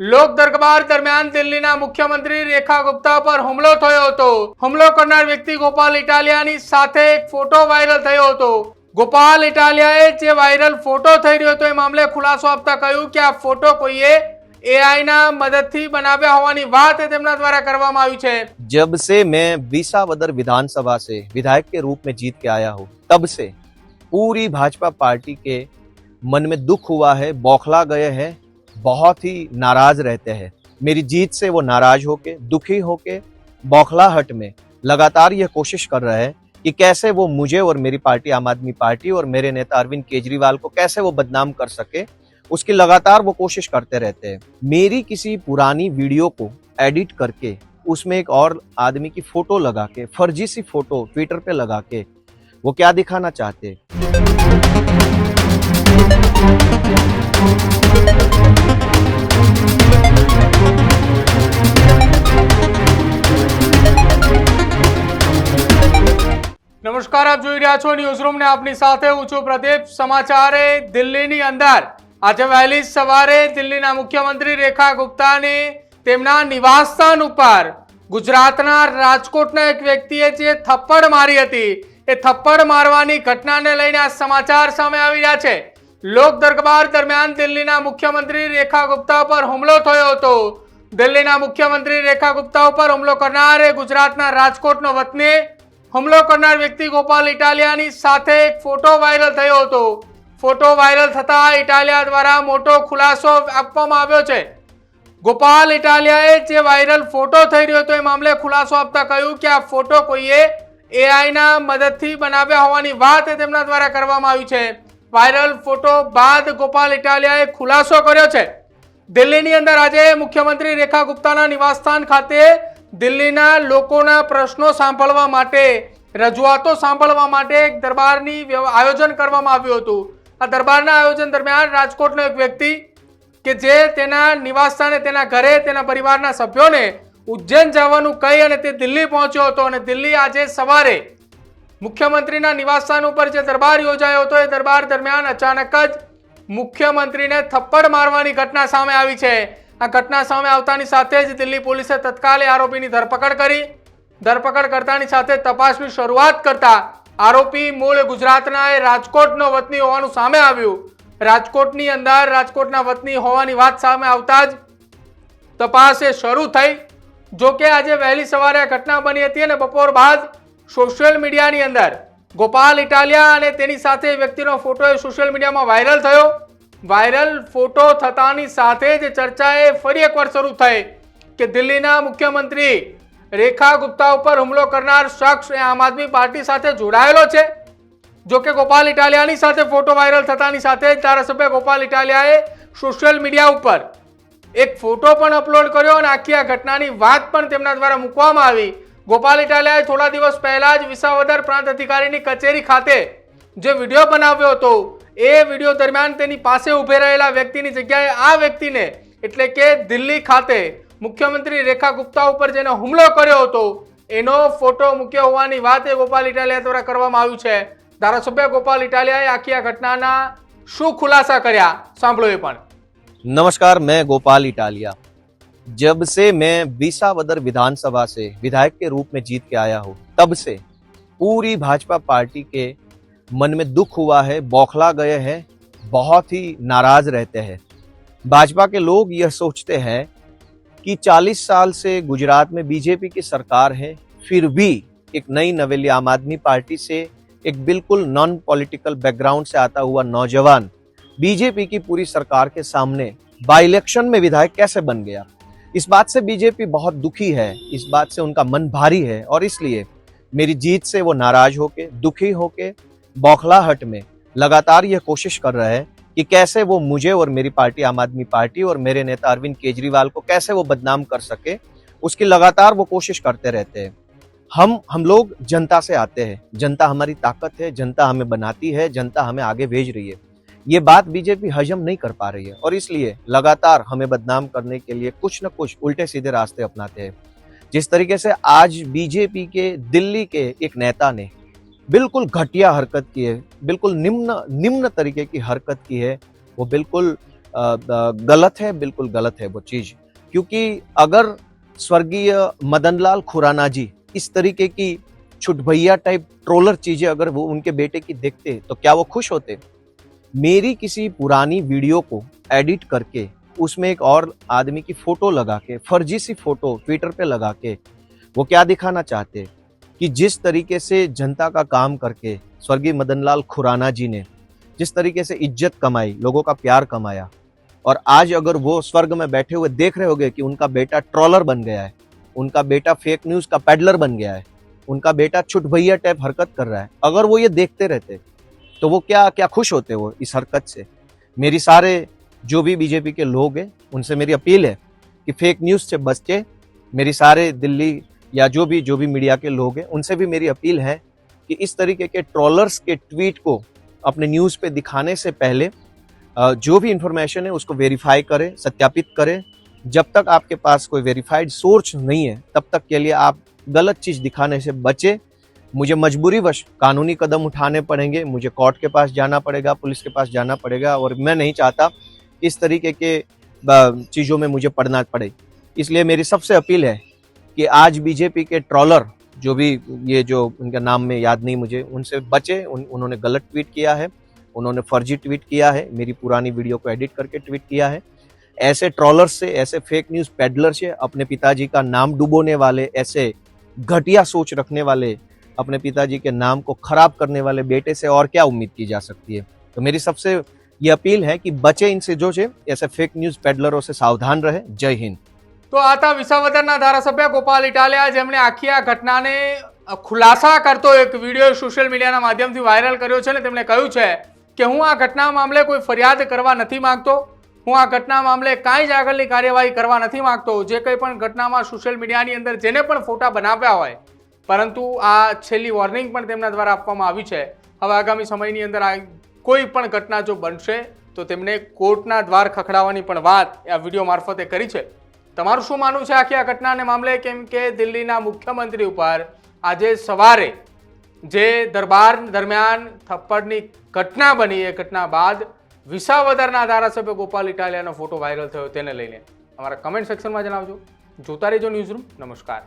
લોક દરબાર દરમિયાન દિલ્હીના મુખ્યમંત્રી રેખા ગુપ્તા પર હુમલો થયો હતો. હુમલો કરનાર વ્યક્તિ ગોપાલ ઇટાલિયાની સાથે એક ફોટો વાયરલ થયો હતો. ગોપાલ ઇટાલિયાએ જે વાયરલ ફોટો થઈ રહ્યો હતો એ મામલે ખુલાસો આપતા કહ્યું કે આ ફોટો કોઈએ એઆઈના મદદથી બનાવ્યા હોવાની વાત તેમના દ્વારા કરવામાં આવી છે. જબ સે મેં વિસાવદર વિધાનસભા સે વિધાયક કે રૂપ મેં જીત કે આયા હું, તબ સે પૂરી ભાજપા પાર્ટી કે મન મેં દુખ હુઆ હૈ, બૌખલા ગયે હે बहुत ही नाराज़ रहते हैं। मेरी जीत से वो नाराज़ होके, दुखी होके बौखलाहट में लगातार ये कोशिश कर रहे हैं कि कैसे वो मुझे और मेरी पार्टी, आम आदमी पार्टी और मेरे नेता अरविंद केजरीवाल को कैसे वो बदनाम कर सके, उसकी लगातार वो कोशिश करते रहते हैं। मेरी किसी पुरानी वीडियो को एडिट करके, उसमें एक और आदमी की फ़ोटो लगा के, फर्जी सी फ़ोटो ट्विटर पे लगा के, वो क्या दिखाना चाहते નમસ્કાર આપ જોઈ રહ્યા છો. ન્યૂઝ રૂમ ને આપની સાથે હું છું પ્રદીપ. સમાચારે દિલ્હીની અંદર. આજે વહેલી સવારે દિલ્હીના મુખ્યમંત્રી રેખા ગુપ્તાને તેમના નિવાસસ્થાન ઉપર ગુજરાતના રાજકોટના એક વ્યક્તિએ જે થપ્પડ મારી હતી, એ થપ્પડ મારવાની ઘટનાને લઈને આ સમાચાર સામે આવી રહ્યા છે. લોક દરબાર દરમિયાન દિલ્હીના મુખ્યમંત્રી રેખા ગુપ્તા પર હુમલો થયો હતો. દિલ્હીના મુખ્યમંત્રી રેખા ગુપ્તા ઉપર હુમલો કરનાર ગુજરાતના રાજકોટનો વતની હુમલો કરનાર વ્યક્તિ ગોપાલ ઇટાલિયાની સાથે એક ફોટો વાયરલ થયો હતો. ફોટો વાયરલ થતા ઇટાલિયા દ્વારા મોટો ખુલાસો આપવામાં આવ્યો છે. ગોપાલ ઇટાલિયાએ જે વાયરલ ફોટો થઈ રહ્યો હતો એ મામલે ખુલાસો આપતા કહ્યું કે આ ફોટો કોઈએ એઆઈના મદદથી બનાવ્યા હોવાની વાત તેમના દ્વારા કરવામાં આવી છે. વાયરલ ફોટો બાદ ગોપાલ ઇટાલિયાએ ખુલાસો કર્યો છે. દિલ્હીની અંદર આજે મુખ્યમંત્રી રેખા ગુપ્તાના નિવાસસ્થાન ખાતે દિલ્હીના લોકોના પ્રશ્નો સાંભળવા માટે, રજૂઆતો સાંભળવા માટે એક દરબારની આયોજન કરવામાં આવ્યું હતું. આ દરબારના આયોજન દરમિયાન રાજકોટનો એક વ્યક્તિ કે જે તેના નિવાસસ્થાને, તેના ઘરે, તેના પરિવારના સભ્યોને ઉજ્જૈન જવાનું કહી અને તે દિલ્હી પહોંચ્યો હતો અને દિલ્હી આજે સવારે મુખ્યમંત્રીના નિવાસસ્થાન ઉપર જે દરબાર યોજાયો હતો, એ દરબાર દરમિયાન અચાનક જ મુખ્યમંત્રીને થપ્પડ મારવાની ઘટના સામે આવી છે. આ ઘટના સામે આવતાની સાથે જ દિલ્હી પોલીસે તત્કાલે આરોપીની ધરપકડ કરી. ધરપકડ કરતાની સાથે તપાસની શરૂઆત કરતા આરોપી મૂળ ગુજરાતના એ રાજકોટનો વતની હોવાનું સામે આવ્યું. રાજકોટની અંદર રાજકોટના વતની હોવાની વાત સામે આવતા જ તપાસ એ શરૂ થઈ. જો કે આજે વહેલી સવારે આ ઘટના બની હતી અને બપોર બાદ સોશિયલ મીડિયાની અંદર ગોપાલ ઇટાલિયા અને તેની સાથે વ્યક્તિનો ફોટો એ સોશિયલ મીડિયામાં વાયરલ થયો. વાયરલ ફોટો થતાની સાથે જ ચર્ચાએ ફરી એકવાર શરૂ થઈ કે દિલ્હીના મુખ્યમંત્રી રેખા ગુપ્તા ઉપર હુમલો કરનાર શખ્સ એ આમ આદમી પાર્ટી સાથે જોડાયેલો છે. જો કે ગોપાલ ઇટાલિયાની સાથે ફોટો વાયરલ થતાની સાથે જ ધારાસભ્ય ગોપાલ ઇટાલિયાએ સોશિયલ મીડિયા ઉપર એક ફોટો પણ અપલોડ કર્યો અને આખી આ ઘટનાની વાત પણ તેમના દ્વારા મૂકવામાં આવી. ગોપાલ ઇટાલિયાએ થોડા દિવસ પહેલા જ વિસાવદર પ્રાંત અધિકારીની કચેરી ખાતે જે વીડિયો બનાવ્યો હતો એ વિડીયો દરમિયાન તેની પાસે ઊભે રહેલા વ્યક્તિની જગ્યાએ આ વ્યક્તિને એટલે કે દિલ્હી ખાતે મુખ્યમંત્રી રેખા ગુપ્તા ઉપર જેનો હુમલો કર્યો હતો એનો ફોટો મૂક્યો હોવાની વાત એ ગોપાલ ઇટાલિયા દ્વારા કરવામાં આવ્યું છે ધારાસભ્ય ગોપાલ ઇટાલિયાએ આખી આ ઘટનાના શું ખુલાસા કર્યા સાંભળો એ પણ नमस्कार मैं गोपाल इटालिया जब से मैं विसावदर विधानसभा से विधायक के रूप में जीत के आया हूँ तब से पूरी भाजपा पार्टी के मन में दुख हुआ है, बौखला गए हैं, बहुत ही नाराज़ रहते हैं। भाजपा के लोग यह सोचते हैं कि 40 साल से गुजरात में बीजेपी की सरकार है, फिर भी एक नई नवेली आम आदमी पार्टी से एक बिल्कुल नॉन पॉलिटिकल बैकग्राउंड से आता हुआ नौजवान बीजेपी की पूरी सरकार के सामने बाई इलेक्शन में विधायक कैसे बन गया? इस बात से बीजेपी बहुत दुखी है, इस बात से उनका मन भारी है और इसलिए मेरी जीत से वो नाराज़ होके, दुखी होके बौखलाहट में लगातार ये कोशिश कर रहे हैं कि कैसे वो मुझे और मेरी पार्टी, आम आदमी पार्टी और मेरे नेता अरविंद केजरीवाल को कैसे वो बदनाम कर सके, उसकी लगातार वो कोशिश करते रहते हैं। हम हम लोग जनता से आते हैं। जनता हमारी ताकत है, जनता हमें बनाती है, जनता हमें आगे भेज रही है। ये बात बीजेपी हजम नहीं कर पा रही है और इसलिए लगातार हमें बदनाम करने के लिए कुछ न कुछ उल्टे सीधे रास्ते अपनाते हैं। जिस तरीके से आज बीजेपी के, दिल्ली के एक नेता ने बिल्कुल घटिया हरकत की है, बिल्कुल निम्न निम्न तरीके की हरकत की है, वो बिल्कुल गलत है, बिल्कुल गलत है वो चीज़। क्योंकि अगर स्वर्गीय मदनलाल खुराना जी इस तरीके की छुटभैया टाइप ट्रोलर चीज़ें अगर वो उनके बेटे की देखते तो क्या वो खुश होते? मेरी किसी पुरानी वीडियो को एडिट करके, उसमें एक और आदमी की फ़ोटो लगा के, फर्जी सी फ़ोटो ट्विटर पे लगा के, वो क्या दिखाना चाहते? कि जिस तरीके से जनता का काम करके स्वर्गीय मदनलाल खुराना जी ने जिस तरीके से इज़्ज़त कमाई, लोगों का प्यार कमाया, और आज अगर वो स्वर्ग में बैठे हुए देख रहे होंगे कि उनका बेटा ट्रॉलर बन गया है, उनका बेटा फेक न्यूज़ का पैडलर बन गया है, उनका बेटा छुट भैया टाइप हरकत कर रहा है, अगर वो ये देखते रहते तो वो क्या क्या खुश होते वो इस हरकत से? मेरी सारे जो भी बीजेपी के लोग हैं, उनसे मेरी अपील है कि फेक न्यूज़ से बचे मेरी सारे दिल्ली या जो भी जो भी मीडिया के लोग हैं, उनसे भी मेरी अपील है कि इस तरीके के ट्रॉलर्स के ट्वीट को अपने न्यूज़ पे दिखाने से पहले जो भी इंफॉर्मेशन है उसको वेरीफाई करें, सत्यापित करें। जब तक आपके पास कोई वेरीफाइड सोर्स नहीं है, तब तक के लिए आप गलत चीज़ दिखाने से बचे। मुझे मजबूरी मजबूरीवश कानूनी कदम उठाने पड़ेंगे, मुझे कोर्ट के पास जाना पड़ेगा, पुलिस के पास जाना पड़ेगा, और मैं नहीं चाहता इस तरीके के चीज़ों में मुझे पढ़ना पड़े। इसलिए मेरी सबसे अपील है कि आज बीजेपी के ट्रॉलर जो भी ये जो उनका नाम में याद नहीं मुझे उनसे बचे उन, उन्होंने गलत ट्वीट किया है उन्होंने फर्जी ट्वीट किया है मेरी पुरानी वीडियो को एडिट करके ट्वीट किया है। ऐसे ट्रॉलर से ऐसे फेक न्यूज़ पेडलर से अपने पिताजी का नाम डुबोने वाले ऐसे घटिया सोच रखने वाले अपने पिताजी के नाम को खराब करने वाले बेटे से और क्या उम्मीद की जा सकती है? तो मेरी सबसे ये अपील है कि बचे इनसे जो છે ऐसे फेक न्यूज़ पेडलरों से सावधान रहे। जय हिंद। તો આ હતા વિસાવદરના ધારાસભ્ય ગોપાલ ઇટાલિયા. જેમણે આખી આ ઘટનાને ખુલાસા કરતો એક વીડિયો સોશિયલ મીડિયાના માધ્યમથી વાયરલ કર્યો છે ને તેમણે કહ્યું છે કે હું આ ઘટના મામલે કોઈ ફરિયાદ કરવા નથી માંગતો. હું આ ઘટના મામલે કાંઈ જ આગળની કાર્યવાહી કરવા નથી માંગતો. જે કંઈ પણ ઘટનામાં સોશિયલ મીડિયાની અંદર જેને પણ ફોટા બનાવ્યા હોય, પરંતુ આ છેલ્લી વોર્નિંગ પણ તેમના દ્વારા આપવામાં આવી છે. હવે આગામી સમયની અંદર આ કોઈ પણ ઘટના જો બનશે, તો તેમણે કોર્ટના દ્વાર ખખડાવવાની પણ વાત આ વીડિયો મારફતે કરી છે. તમારું શું માનવું છે આખી આ ઘટનાને મામલે? કેમ કે દિલ્હીના મુખ્યમંત્રી ઉપર આજે સવારે જે દરબાર દરમિયાન થપ્પડની ઘટના બની, એ ઘટના બાદ વિસાવદરના ધારાસભ્ય ગોપાલ ઇટાલિયાનો ફોટો વાયરલ થયો, તેને લઈને. અમારા કમેન્ટ સેક્શનમાં જણાવજો. જોતા રહેજો ન્યૂઝ રૂમ નમસ્કાર.